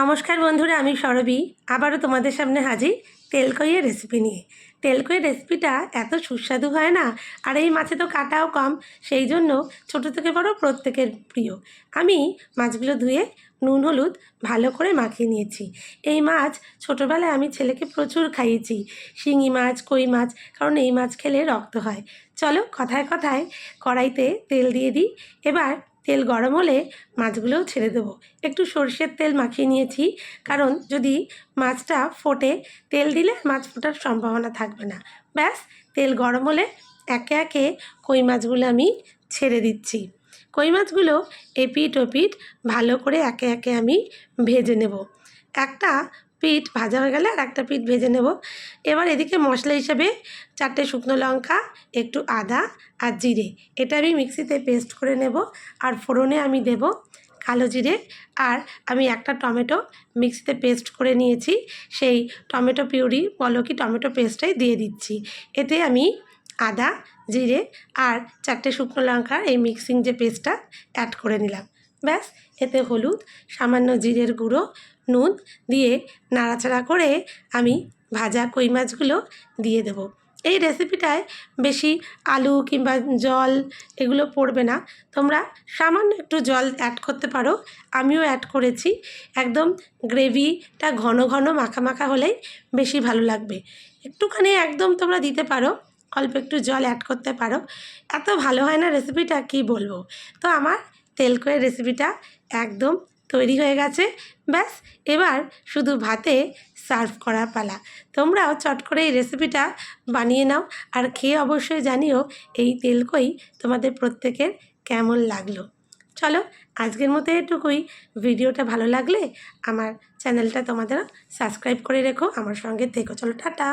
নমস্কার বন্ধুরা, আমি সরবি। আবারও তোমাদের সামনে হাজির তেলকইয়ের রেসিপি নিয়ে। তেলকইয়ের রেসিপিটা এত সুস্বাদু হয় না, আর এই মাছে তো কাটাও কম, সেই জন্য ছোটো থেকে বড় প্রত্যেকের প্রিয়। আমি মাছগুলো ধুয়ে নুন, হলুদ ভালো করে মাখিয়ে নিয়েছি। এই মাছ ছোটোবেলায় আমি ছেলেকে প্রচুর খাইয়েছি, শিঙি মাছ, কই মাছ, কারণ এই মাছ খেলে রক্ত হয়। চলো কথায় কথায় কড়াইতে তেল দিয়ে দিই। এবার তেল গরম হলে মাছগুলোও ছেড়ে দেবো। একটু সর্ষের তেল মাখিয়ে নিয়েছি, কারণ যদি মাছটা ফোটে, তেল দিলে মাছ ফোটার সম্ভাবনা থাকবে না। ব্যাস, তেল গরম হলে একে একে কই মাছগুলো আমি ছেড়ে দিচ্ছি। কই মাছগুলো এপিট ওপিট ভালো করে একে একে আমি ভেজে নেব। একটা পিঠ ভাজা হয়ে গেলে আর একটা পিঠ ভেজে নেব। এবার এদিকে মশলা হিসেবে চারটে শুকনো লঙ্কা, একটু আদা আর জিরে। এটা আমি মিক্সিতে পেস্ট করে নেব আর ফোড়নে আমি দেব কালো জিরে। আর আমি একটা টমেটো মিক্সিতে পেস্ট করে নিয়েছি, সেই টমেটো পিউরি বলো কি টমেটো পেস্টটাই দিয়ে দিচ্ছি। এতে আমি আদা, জিরে আর চারটে শুকনো লঙ্কার এই মিক্সিং যে পেস্টটা অ্যাড করে নিলাম। ব্যাস, এতে হলুদ, সামান্য জিরের গুঁড়ো, নুন দিয়ে নাড়াচাড়া করে আমি ভাজা কই মাছগুলো দিয়ে দেবো। এই রেসিপিটায় বেশি আলু কিংবা জল এগুলো পড়বে না। তোমরা সামান্য একটু জল অ্যাড করতে পারো। আমিও অ্যাড করেছি। একদম গ্রেভিটা ঘন ঘন মাখা মাখা হলেই বেশি ভালো লাগবে। একটুখানি একদম তোমরা দিতে পারো। অল্প একটু জল অ্যাড করতে পারো। এত ভালো হয় না রেসিপিটা কি বলব? তো আমার তেলকয়ের রেসিপিটা একদম তৈরি হয়ে গেছে। ব্যাস, এবার শুধু ভাতে সার্ভ করার পালা। তোমরাও চট করে এই রেসিপিটা বানিয়ে নাও আর খেয়ে অবশ্যই জানিও এই তেলকই তোমাদের প্রত্যেকের কেমন লাগল। চলো, আজকের মতো এটুকুই। ভিডিওটা ভালো লাগলে আমার চ্যানেলটা তোমাদের সাবস্ক্রাইব করে রেখো, আমার সঙ্গে থেকো। চলো, টাটা।